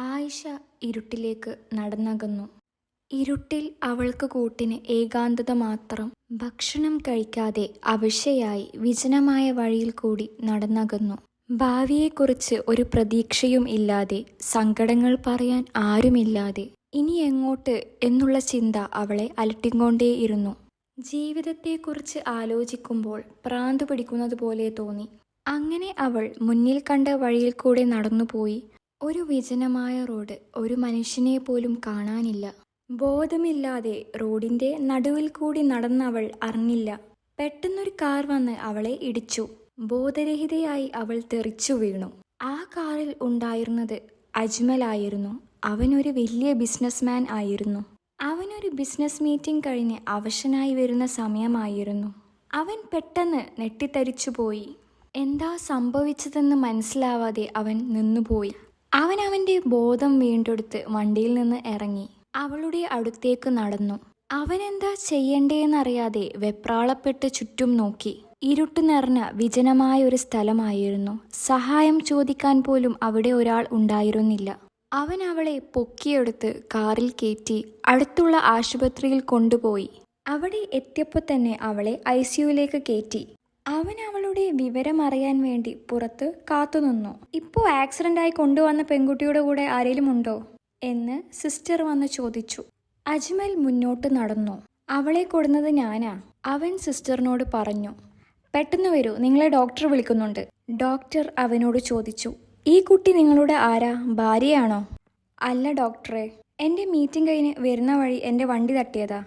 ആയിഷ ഇരുട്ടിലേക്ക് നടന്നകന്നു. ഇരുട്ടിൽ അവൾക്ക് കൂട്ടിന് ഏകാന്തത മാത്രം. ഭക്ഷണം കഴിക്കാതെ അവശയായി വിജനമായ വഴിയിൽ കൂടി നടന്നകന്നു. ഭാവിയെക്കുറിച്ച് ഒരു പ്രതീക്ഷയും ഇല്ലാതെ സങ്കടങ്ങൾ പറയാൻ ആരുമില്ലാതെ. ഇനി എങ്ങോട്ട് എന്നുള്ള ചിന്ത അവളെ അലട്ടിക്കൊണ്ടേയിരുന്നു. ജീവിതത്തെക്കുറിച്ച് ആലോചിക്കുമ്പോൾ പ്രാന്ത് പിടിക്കുന്നത് പോലെ തോന്നി. അങ്ങനെ അവൾ മുന്നിൽ കണ്ട വഴിയിൽ കൂടെ നടന്നുപോയി. ഒരു വിജനമായ റോഡ് ഒരു മനുഷ്യനെ പോലും കാണാനില്ല. ബോധമില്ലാതെ റോഡിന്റെ നടുവിൽ കൂടി നടന്നവൾ അറിഞ്ഞില്ല. പെട്ടെന്നൊരു കാർ വന്ന് അവളെ ഇടിച്ചു. ബോധരഹിതയായി അവൾ തെറിച്ചു വീണു. ആ കാറിൽ ഉണ്ടായിരുന്നത് അജ്മലായിരുന്നു. അവനൊരു വലിയ ബിസിനസ്മാൻ ആയിരുന്നു. അവനൊരു ബിസിനസ് മീറ്റിംഗ് കഴിഞ്ഞ് അവശനായി വരുന്ന സമയമായിരുന്നു. അവൻ പെട്ടെന്ന് നെട്ടിത്തരിച്ചുപോയി. എന്താ സംഭവിച്ചതെന്ന് മനസ്സിലാവാതെ അവൻ നിന്നുപോയി. അവൻ അവന്റെ ബോധം വീണ്ടെടുത്ത് വണ്ടിയിൽ നിന്ന് ഇറങ്ങി. അവളുടെ അടുത്തേക്ക് നടന്നു. അവൻ അവനെന്താ ചെയ്യണ്ടേന്നറിയാതെ വെപ്രാളപ്പെട്ട് ചുറ്റും നോക്കി. ഇരുട്ട് നിറഞ്ഞ വിജനമായ ഒരു സ്ഥലമായിരുന്നു. സഹായം ചോദിക്കാൻ പോലും അവിടെ ഒരാൾ ഉണ്ടായിരുന്നില്ല. അവൻ അവളെ പൊക്കിയെടുത്ത് കാറിൽ കയറ്റി അടുത്തുള്ള ആശുപത്രിയിൽ കൊണ്ടുപോയി. അവിടെ എത്തിയപ്പോൾ തന്നെ അവളെ ഐ സിയുയിലേക്ക് കയറ്റി. അവൻ അവളുടെ വിവരം അറിയാൻ വേണ്ടി പുറത്ത് കാത്തുനിന്നു. ഇപ്പോൾ ആയി കൊണ്ടുവന്ന പെൺകുട്ടിയുടെ കൂടെ ആരെങ്കിലും ഉണ്ടോ? എന്ന് സിസ്റ്റർ വന്ന് ചോദിച്ചു. അജ്മൽ മുന്നോട്ട് നടന്നു. അവളെ കൊടുന്നത് ഞാനാ അവൻ സിസ്റ്ററിനോട് പറഞ്ഞു. പെട്ടെന്ന് വരൂ നിങ്ങളെ ഡോക്ടർ വിളിക്കുന്നുണ്ട്. ഡോക്ടർ അവനോട് ചോദിച്ചു. ഈ കുട്ടി നിങ്ങളുടെ ആരാ? ഭാര്യയാണോ? അല്ല ഡോക്ടറെ എന്റെ മീറ്റിംഗ് കഴിഞ്ഞ് വരുന്ന വഴി എന്റെ വണ്ടി തട്ടിയതാ.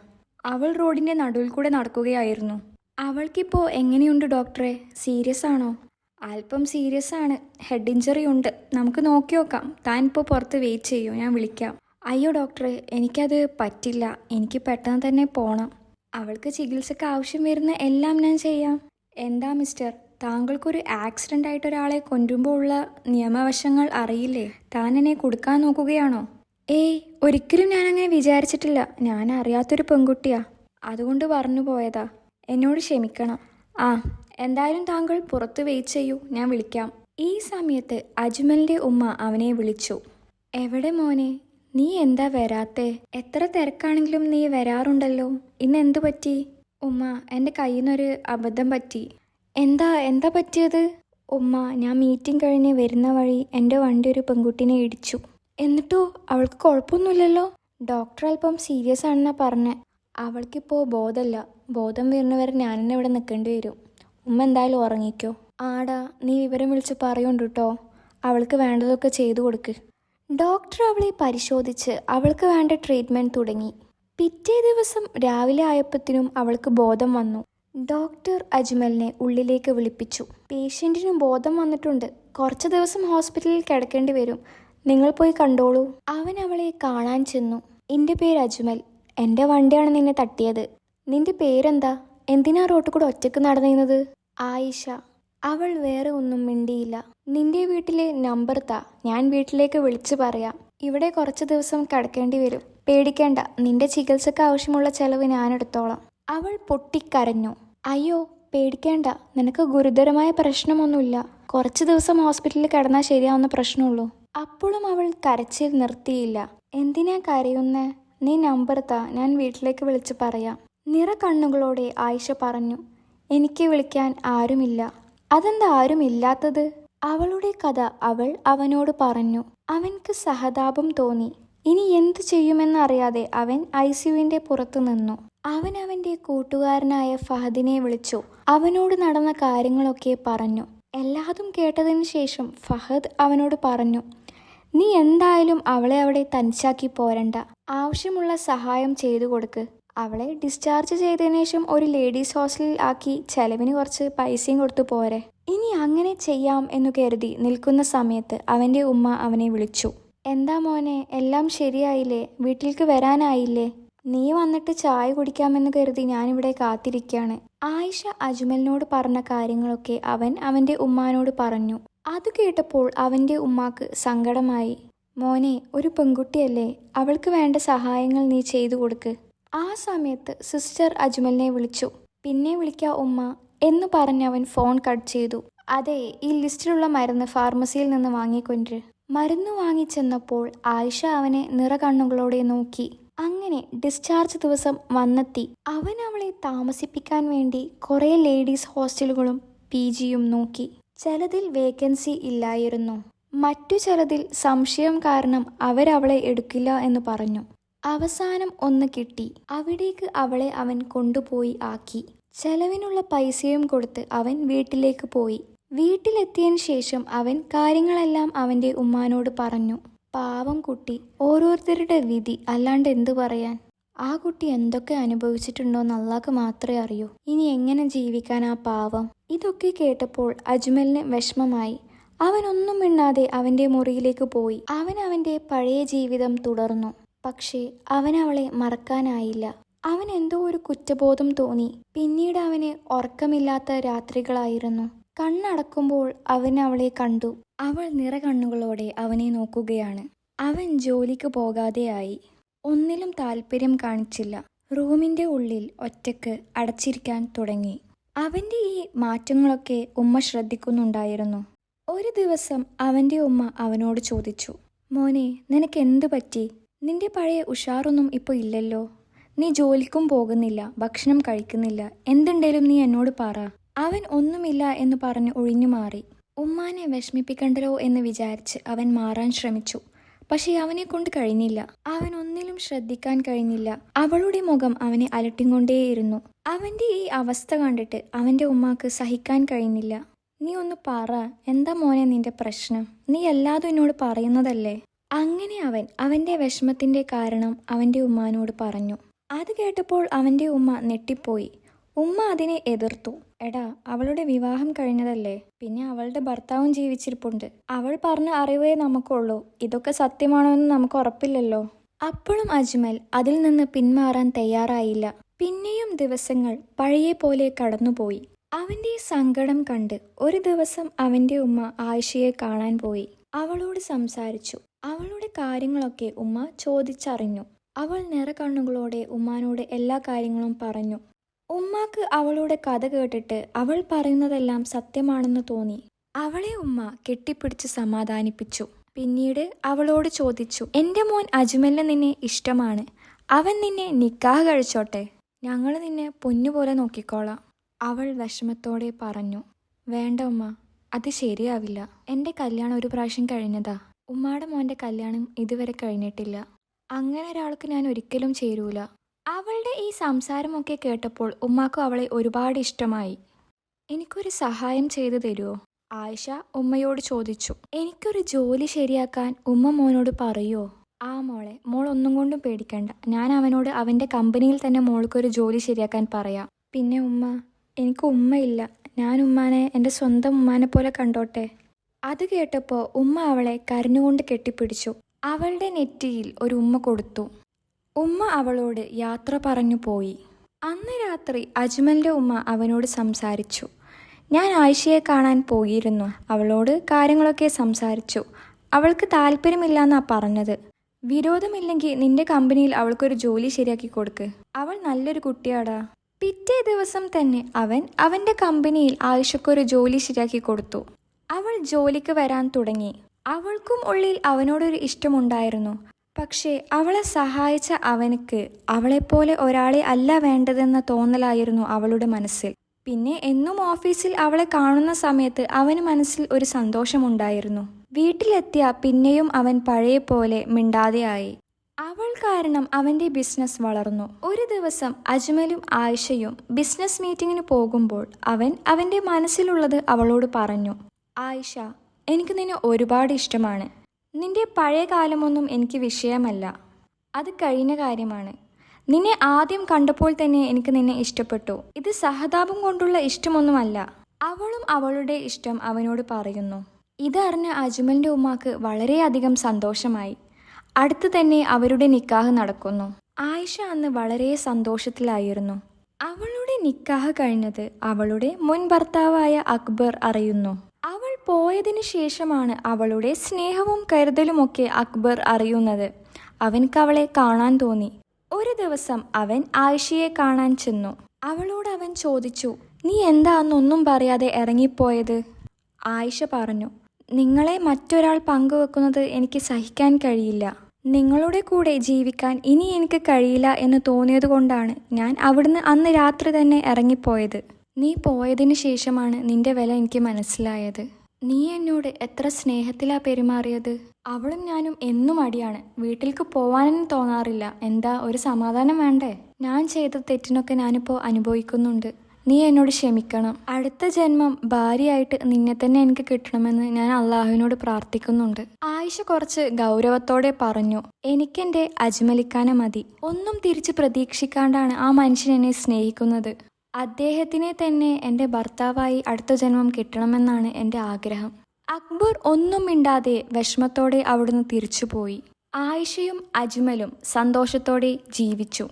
അവൾ റോഡിന്റെ നടുവിൽ കൂടെ നടക്കുകയായിരുന്നു. അവൾക്കിപ്പോൾ എങ്ങനെയുണ്ട് ഡോക്ടറെ? സീരിയസ് ആണോ? അല്പം സീരിയസ് ആണ്. ഹെഡ് ഇഞ്ചറി ഉണ്ട്. നമുക്ക് നോക്കി നോക്കാം. താൻ ഇപ്പോൾ പുറത്ത് വെയിറ്റ് ചെയ്യൂ. ഞാൻ വിളിക്കാം. അയ്യോ ഡോക്ടറെ എനിക്കത് പറ്റില്ല. എനിക്ക് പെട്ടെന്ന് തന്നെ പോകണം അവൾക്ക് ചികിത്സയ്ക്ക് ആവശ്യം വരുന്ന എല്ലാം ഞാൻ ചെയ്യാം. എന്താ മിസ്റ്റർ? താങ്കൾക്കൊരു ആക്സിഡന്റ് ആയിട്ട് ഒരാളെ കൊണ്ടുമ്പോൾ ഉള്ള നിയമവശങ്ങൾ അറിയില്ലേ? താൻ എന്നെ കൊടുക്കാൻ നോക്കുകയാണോ? ഏയ് ഒരിക്കലും ഞാൻ അങ്ങനെ വിചാരിച്ചിട്ടില്ല. ഞാൻ അറിയാത്തൊരു പെൺകുട്ടിയാ. അതുകൊണ്ട് പറഞ്ഞു പോയതാ. എന്നോട് ക്ഷമിക്കണം. ആ എന്തായാലും താങ്കൾ പുറത്ത് വെയിറ്റ് ചെയ്യൂ. ഞാൻ വിളിക്കാം. ഈ സമയത്ത് അജ്മലിന്റെ ഉമ്മ അവനെ വിളിച്ചു. എവിടെ മോനെ? നീ എന്താ വരാത്തേ? എത്ര തിരക്കാണെങ്കിലും നീ വരാറുണ്ടല്ലോ. ഇന്ന് എന്തു പറ്റി? ഉമ്മ എന്റെ കയ്യിൽ നിന്നൊരു അബദ്ധം പറ്റി. എന്താ എന്താ പറ്റിയത്? ഉമ്മ ഞാൻ മീറ്റിംഗ് കഴിഞ്ഞ് വരുന്ന വഴി എന്റെ വണ്ടി ഒരു പെൺകുട്ടിനെ ഇടിച്ചു. എന്നിട്ടോ അവൾക്ക് കുഴപ്പമൊന്നുമില്ലല്ലോ? ഡോക്ടർ അല്പം സീരിയസ് ആണെന്നാ പറഞ്ഞേ. അവൾക്കിപ്പോൾ ബോധമല്ല ബോധം വരുന്നവരെ ഞാൻ തന്നെ ഇവിടെ നിൽക്കേണ്ടി വരും. ഉമ്മ എന്തായാലും ഉറങ്ങിക്കോ. ആടാ നീ വിവരം വിളിച്ച് പറയുണ്ട് കേട്ടോ അവൾക്ക് വേണ്ടതൊക്കെ ചെയ്തു കൊടുക്ക്. ഡോക്ടർ അവളെ പരിശോധിച്ച് അവൾക്ക് വേണ്ട ട്രീറ്റ്മെന്റ് തുടങ്ങി. പിറ്റേ ദിവസം രാവിലെ ആയപ്പത്തിനും അവൾക്ക് ബോധം വന്നു. ഡോക്ടർ അജ്മലിനെ ഉള്ളിലേക്ക് വിളിപ്പിച്ചു. പേഷ്യന്റിന് ബോധം വന്നിട്ടുണ്ട്. കുറച്ച് ദിവസം ഹോസ്പിറ്റലിൽ കിടക്കേണ്ടി വരും. നിങ്ങൾ പോയി കണ്ടോളൂ. അവൻ അവളെ കാണാൻ ചെന്നു. എന്റെ പേര് അജ്മൽ. എന്റെ വണ്ടിയാണ് നിന്നെ തട്ടിയത്. നിന്റെ പേരെന്താ? എന്തിനാ റോട്ടിൽ കൂടെ ഒറ്റയ്ക്ക് നടന്നിരുന്നത് ആയിഷ അവൾ വേറെ ഒന്നും മിണ്ടിയില്ല. നിന്റെ വീട്ടിലെ നമ്പർ താ. ഞാൻ വീട്ടിലേക്ക് വിളിച്ചു പറയാം. ഇവിടെ കുറച്ച് ദിവസം കിടക്കേണ്ടി വരും. പേടിക്കേണ്ട. നിന്റെ ചികിത്സക്ക് ആവശ്യമുള്ള ചെലവ് ഞാനെടുത്തോളാം. അവൾ പൊട്ടിക്കരഞ്ഞു. അയ്യോ പേടിക്കേണ്ട. നിനക്ക് ഗുരുതരമായ പ്രശ്നമൊന്നുമില്ല. കുറച്ച് ദിവസം ഹോസ്പിറ്റലിൽ കിടന്നാൽ ശരിയാവുന്ന പ്രശ്നമുള്ളൂ. അപ്പോഴും അവൾ കരച്ചിൽ നിർത്തിയില്ല. എന്തിനാ കരയുന്നേ? നീ നമ്പർ താ ഞാൻ വീട്ടിലേക്ക് വിളിച്ച് പറയാം. നിറ കണ്ണുകളോടെ ആയിഷ പറഞ്ഞു എനിക്ക് വിളിക്കാൻ ആരുമില്ല. അതെന്താ ആരുമില്ലാത്തത് അവളുടെ കഥ അവൾ അവനോട് പറഞ്ഞു. അവൻക്ക് സഹതാപം തോന്നി. ഇനി എന്തു ചെയ്യുമെന്നറിയാതെ അവൻ ഐ സിയുവിന്റെ പുറത്തു നിന്നു. അവൻ അവന്റെ കൂട്ടുകാരനായ ഫഹദിനെ വിളിച്ചു. അവനോട് നടന്ന കാര്യങ്ങളൊക്കെ പറഞ്ഞു. എല്ലാതും കേട്ടതിന് ശേഷം ഫഹദ് അവനോട് പറഞ്ഞു നീ എന്തായാലും അവളെ അവിടെ തനിച്ചാക്കി പോരണ്ട. ആവശ്യമുള്ള സഹായം ചെയ്തു കൊടുക്ക്. അവളെ ഡിസ്ചാർജ് ചെയ്തതിനു ശേഷം ഒരു ലേഡീസ് ഹോസ്റ്റലിൽ ആക്കി ചെലവിന് കുറച്ച് പൈസയും കൊടുത്തു പോരെ. ഇനി അങ്ങനെ ചെയ്യാം എന്നു കരുതി നിൽക്കുന്ന സമയത്ത് അവന്റെ ഉമ്മ അവനെ വിളിച്ചു. എന്താ മോനെ എല്ലാം ശരിയായില്ലേ? വീട്ടിലേക്ക് വരാനായില്ലേ? നീ വന്നിട്ട് ചായ കുടിക്കാമെന്ന് കരുതി ഞാനിവിടെ കാത്തിരിക്കുകയാണ് ആയിഷ അജ്മലിനോട് പറഞ്ഞ കാര്യങ്ങളൊക്കെ അവൻ അവന്റെ ഉമ്മാനോട് പറഞ്ഞു. അത് കേട്ടപ്പോൾ അവന്റെ ഉമ്മാക്ക് സങ്കടമായി. മോനെ ഒരു പെൺകുട്ടിയല്ലേ അവൾക്ക് വേണ്ട സഹായങ്ങൾ നീ ചെയ്തു കൊടുക്ക്. ആ സമയത്ത് സിസ്റ്റർ അജ്മലിനെ വിളിച്ചു. പിന്നെ വിളിക്കാ ഉമ്മ എന്ന് പറഞ്ഞ് അവൻ ഫോൺ കട്ട് ചെയ്തു. അതെ ഈ ലിസ്റ്റിലുള്ള മരുന്ന് ഫാർമസിയിൽ നിന്ന് വാങ്ങിക്കൊണ്ടിര്. മരുന്ന് വാങ്ങിച്ചെന്നപ്പോൾ ആയിഷ അവനെ നിറകണ്ണുകളോടെ നോക്കി. അങ്ങനെ ഡിസ്ചാർജ് ദിവസം വന്നെത്തി. അവൻ അവളെ താമസിപ്പിക്കാൻ വേണ്ടി കുറേ ലേഡീസ് ഹോസ്റ്റലുകളും പി ജിയും നോക്കി. ചിലതിൽ വേക്കൻസി ഇല്ലായിരുന്നു. മറ്റു ചിലതിൽ സംശയം കാരണം അവരവളെ എടുക്കില്ല എന്ന് പറഞ്ഞു. അവസാനം ഒന്ന് കിട്ടി. അവിടേക്ക് അവളെ അവൻ കൊണ്ടുപോയി ആക്കി. ചെലവിനുള്ള പൈസയും കൊടുത്ത് അവൻ വീട്ടിലേക്ക് പോയി. വീട്ടിലെത്തിയതിന് ശേഷം അവൻ കാര്യങ്ങളെല്ലാം അവന്റെ ഉമ്മാനോട് പറഞ്ഞു. പാവം കുട്ടി. ഓരോരുത്തരുടെ വിധി. അല്ലാണ്ട് എന്തു പറയാൻ? ആ കുട്ടി എന്തൊക്കെ അനുഭവിച്ചിട്ടുണ്ടോ അള്ളാഹ്ക്ക് മാത്രമേ അറിയൂ. ഇനി എങ്ങനെ ജീവിക്കാൻ ആ പാവം? ഇതൊക്കെ കേട്ടപ്പോൾ അജ്മലിന് വിഷമമായി. അവനൊന്നും മിണ്ടാതെ അവന്റെ മുറിയിലേക്ക് പോയി. അവൻ അവന്റെ പഴയ ജീവിതം തുടർന്നു. പക്ഷേ അവൻ അവളെ മറക്കാനായില്ല. അവൻ എന്തോ ഒരു കുറ്റബോധം തോന്നി. പിന്നീട് അവന് ഉറക്കമില്ലാത്ത രാത്രികളായിരുന്നു. കണ്ണടക്കുമ്പോൾ അവൻ അവളെ കണ്ടു. അവൾ നിറകണ്ണുകളോടെ അവനെ നോക്കുകയാണ്. അവൻ ജോലിക്ക് പോകാതെയായി. ഒന്നിലും താല്പര്യം കാണിച്ചില്ല. റൂമിന്റെ ഉള്ളിൽ ഒറ്റയ്ക്ക് അടച്ചിരിക്കാൻ തുടങ്ങി. അവന്റെ ഈ മാറ്റങ്ങളൊക്കെ ഉമ്മ ശ്രദ്ധിക്കുന്നുണ്ടായിരുന്നു. ഒരു ദിവസം അവന്റെ ഉമ്മ അവനോട് ചോദിച്ചു മോനെ നിനക്ക് എന്ത് പറ്റി? നിന്റെ പഴയ ഉഷാറൊന്നും ഇപ്പോൾ ഇല്ലല്ലോ. നീ ജോലിക്കും പോകുന്നില്ല ഭക്ഷണം കഴിക്കുന്നില്ല. എന്തുണ്ടേലും നീ എന്നോട് പറ. അവൻ ഒന്നുമില്ല എന്ന് പറഞ്ഞ് ഒഴിഞ്ഞു മാറി ഉമ്മാനെ വിഷമിപ്പിക്കണ്ടല്ലോ എന്ന് വിചാരിച്ച് അവൻ മാറാൻ ശ്രമിച്ചു. പക്ഷേ അവനെ കൊണ്ട് കഴിഞ്ഞില്ല. അവൻ ഒന്നിലും ശ്രദ്ധിക്കാൻ കഴിഞ്ഞില്ല. അവളുടെ മുഖം അവനെ അലട്ടിക്കൊണ്ടേയിരുന്നു. അവന്റെ ഈ അവസ്ഥ കണ്ടിട്ട് അവന്റെ ഉമ്മാക്ക് സഹിക്കാൻ കഴിഞ്ഞില്ല. നീ ഒന്ന് പറ എന്താ മോനെ നിന്റെ പ്രശ്നം? നീ എല്ലാതും എന്നോട് പറയുന്നതല്ലേ? അങ്ങനെ അവൻ അവന്റെ വിഷമത്തിന്റെ കാരണം അവന്റെ ഉമ്മാനോട് പറഞ്ഞു. അത് കേട്ടപ്പോൾ അവന്റെ ഉമ്മ ഞെട്ടിപ്പോയി. ഉമ്മ അതിനെ എതിർത്തു. എടാ അവളുടെ വിവാഹം കഴിഞ്ഞതല്ലേ? പിന്നെ അവളുടെ ഭർത്താവും ജീവിച്ചിരിപ്പുണ്ട്. അവൾ പറഞ്ഞ അറിവേ നമുക്കുള്ളൂ. ഇതൊക്കെ സത്യമാണോ എന്ന് നമുക്ക് ഉറപ്പില്ലല്ലോ. അപ്പോഴും അജ്മൽ അതിൽ നിന്ന് പിന്മാറാൻ തയ്യാറായില്ല. പിന്നെയും ദിവസങ്ങൾ പഴയ പോലെ കടന്നുപോയി. അവന്റെ സങ്കടം കണ്ട് ഒരു ദിവസം അവന്റെ ഉമ്മ ആയിഷയെ കാണാൻ പോയി. അവളോട് സംസാരിച്ചു. അവളുടെ കാര്യങ്ങളൊക്കെ ഉമ്മ ചോദിച്ചറിഞ്ഞു. അവൾ നിറകണ്ണുകളോടെ ഉമ്മാനോട് എല്ലാ കാര്യങ്ങളും പറഞ്ഞു. ഉമ്മാക്ക് അവളുടെ കഥ കേട്ടിട്ട് അവൾ പറയുന്നതെല്ലാം സത്യമാണെന്ന് തോന്നി. അവളെ ഉമ്മ കെട്ടിപ്പിടിച്ച് സമാധാനിപ്പിച്ചു. പിന്നീട് അവളോട് ചോദിച്ചു എന്റെ മോൻ അജ്മലിന് നിന്നെ ഇഷ്ടമാണ്. അവൻ നിന്നെ നിക്കാഹ് കഴിച്ചോട്ടെ. ഞങ്ങൾ നിന്നെ പൊന്നുപോലെ നോക്കിക്കോളാം. അവൾ വിഷമത്തോടെ പറഞ്ഞു വേണ്ട ഉമ്മ അത് ശരിയാവില്ല. എന്റെ കല്യാണം ഒരു പ്രാവശ്യം കഴിഞ്ഞതാ. ഉമ്മാടെ മോന്റെ കല്യാണം ഇതുവരെ കഴിഞ്ഞിട്ടില്ല. അങ്ങനെ ഒരാൾക്ക് ഞാൻ ഒരിക്കലും ചേരൂല. അവളുടെ ഈ സംസാരമൊക്കെ കേട്ടപ്പോൾ ഉമ്മാക്കും അവളെ ഒരുപാട് ഇഷ്ടമായി. എനിക്കൊരു സഹായം ചെയ്തു തരുമോ ആയിഷ ഉമ്മയോട് ചോദിച്ചു. എനിക്കൊരു ജോലി ശരിയാക്കാൻ ഉമ്മ മോനോട് പറയുമോ ആ മോളെ മോൾ ഒന്നും കൊണ്ടും പേടിക്കണ്ട. ഞാൻ അവനോട് അവന്റെ കമ്പനിയിൽ തന്നെ മോൾക്കൊരു ജോലി ശരിയാക്കാൻ പറയാം. പിന്നെ ഉമ്മ എനിക്ക് ഉമ്മയില്ല. ഞാൻ ഉമ്മാനെ എന്റെ സ്വന്തം ഉമ്മാനെ പോലെ കണ്ടോട്ടെ? അത് കേട്ടപ്പോൾ ഉമ്മ അവളെ കരഞ്ഞുകൊണ്ട് കെട്ടിപ്പിടിച്ചു. അവളുടെ നെറ്റിയിൽ ഒരു ഉമ്മ കൊടുത്തു. ഉമ്മ അവളോട് യാത്ര പറഞ്ഞു പോയി. അന്ന് രാത്രി അജ്മലിന്റെ ഉമ്മ അവനോട് സംസാരിച്ചു. ഞാൻ ആയിഷയെ കാണാൻ പോയിരുന്നു. അവളോട് കാര്യങ്ങളൊക്കെ സംസാരിച്ചു. അവൾക്ക് താല്പര്യമില്ലെന്നാ പറഞ്ഞത്. വിരോധമില്ലെങ്കിൽ നിന്റെ കമ്പനിയിൽ അവൾക്കൊരു ജോലി ശരിയാക്കി കൊടുക്ക്. അവൾ നല്ലൊരു കുട്ടിയാടാ. പിറ്റേ ദിവസം തന്നെ അവൻ അവന്റെ കമ്പനിയിൽ ആയിഷക്കൊരു ജോലി ശരിയാക്കി കൊടുത്തു. അവൾ ജോലിക്ക് വരാൻ തുടങ്ങി. അവൾക്കും ഉള്ളിൽ അവനോടൊരു ഇഷ്ടമുണ്ടായിരുന്നു. പക്ഷേ അവളെ സഹായിച്ച അവനക്ക് അവളെപ്പോലെ ഒരാളെ അല്ല വേണ്ടതെന്ന തോന്നലായിരുന്നു അവളുടെ മനസ്സിൽ. പിന്നെ എന്നും ഓഫീസിൽ അവളെ കാണുന്ന സമയത്ത് അവന് മനസ്സിൽ ഒരു സന്തോഷമുണ്ടായിരുന്നു. വീട്ടിലെത്തിയ പിന്നെയും അവൻ പഴയ പോലെ മിണ്ടാതെയായി. അവൾ കാരണം അവന്റെ ബിസിനസ് വളർന്നു. ഒരു ദിവസം അജ്മലും ആയിഷയും ബിസിനസ് മീറ്റിങ്ങിന് പോകുമ്പോൾ അവൻ അവന്റെ മനസ്സിലുള്ളത് അവളോട് പറഞ്ഞു ആയിഷ എനിക്ക് നിന്നെ ഒരുപാട് ഇഷ്ടമാണ്. നിന്റെ പഴയ കാലമൊന്നും എനിക്ക് വിഷയമല്ല. അത് കഴിഞ്ഞ കാര്യമാണ്. നിന്നെ ആദ്യം കണ്ടപ്പോൾ തന്നെ എനിക്ക് നിന്നെ ഇഷ്ടപ്പെട്ടു. ഇത് സഹതാപം കൊണ്ടുള്ള ഇഷ്ടമൊന്നുമല്ല. അവളും അവളുടെ ഇഷ്ടം അവനോട് പറയുന്നു. ഇതറിഞ്ഞ അജ്മലിന്റെ ഉമ്മാക്ക് വളരെയധികം സന്തോഷമായി. അടുത്ത് തന്നെ അവരുടെ നിക്കാഹ് നടക്കുന്നു. ആയിഷ അന്ന് വളരെ സന്തോഷത്തിലായിരുന്നു. അവളുടെ നിക്കാഹ് കഴിഞ്ഞത് അവളുടെ മുൻ ഭർത്താവായ അക്ബർ അറിയുന്നു. പോയതിനു ശേഷമാണ് അവളുടെ സ്നേഹവും കരുതലുമൊക്കെ അക്ബർ അറിയുന്നത്. അവൻക്ക് അവളെ കാണാൻ തോന്നി. ഒരു ദിവസം അവൻ ആയിഷയെ കാണാൻ ചെന്നു. അവളോട് അവൻ ചോദിച്ചു നീ എന്താ അന്നൊന്നും പറയാതെ ഇറങ്ങിപ്പോയത്? ആയിഷ പറഞ്ഞു നിങ്ങളെ മറ്റൊരാൾ പങ്കുവെക്കുന്നത് എനിക്ക് സഹിക്കാൻ കഴിയില്ല. നിങ്ങളുടെ കൂടെ ജീവിക്കാൻ ഇനി എനിക്ക് കഴിയില്ല എന്ന് തോന്നിയതുകൊണ്ടാണ് ഞാൻ അവിടുന്ന് അന്ന് രാത്രി തന്നെ ഇറങ്ങിപ്പോയത്. നീ പോയതിനു ശേഷമാണ് നിന്റെ വില എനിക്ക് മനസ്സിലായത്. നീ എന്നോട് എത്ര സ്നേഹത്തിലാ പെരുമാറിയത്? അവളും ഞാനും എന്നും അടിയാണ്. വീട്ടിലേക്ക് പോവാനും തോന്നാറില്ല. എന്താ ഒരു സമാധാനം വേണ്ടേ? ഞാൻ ചെയ്ത തെറ്റിനൊക്കെ ഞാനിപ്പോൾ അനുഭവിക്കുന്നുണ്ട്. നീ എന്നോട് ക്ഷമിക്കണം. അടുത്ത ജന്മം ഭാര്യയായിട്ട് നിന്നെ തന്നെ എനിക്ക് കിട്ടണമെന്ന് ഞാൻ അള്ളാഹുവിനോട് പ്രാർത്ഥിക്കുന്നുണ്ട്. ആയിഷ കുറച്ച് ഗൗരവത്തോടെ പറഞ്ഞു എനിക്കെന്റെ അജ്മലിക്കാനെ മതി. ഒന്നും തിരിച്ചു പ്രതീക്ഷിക്കാണ്ടാണ് ആ മനുഷ്യൻ എന്നെ സ്നേഹിക്കുന്നത്. അദ്ദേഹത്തിനെ തന്നെ എന്റെ ഭർത്താവായി അടുത്ത ജന്മം കിട്ടണമെന്നാണ് എന്റെ ആഗ്രഹം. അക്ബർ ഒന്നും മിണ്ടാതെ വിഷമത്തോടെ അവിടുന്ന് തിരിച്ചുപോയി. ആയിഷയും അജ്മലും സന്തോഷത്തോടെ ജീവിച്ചു.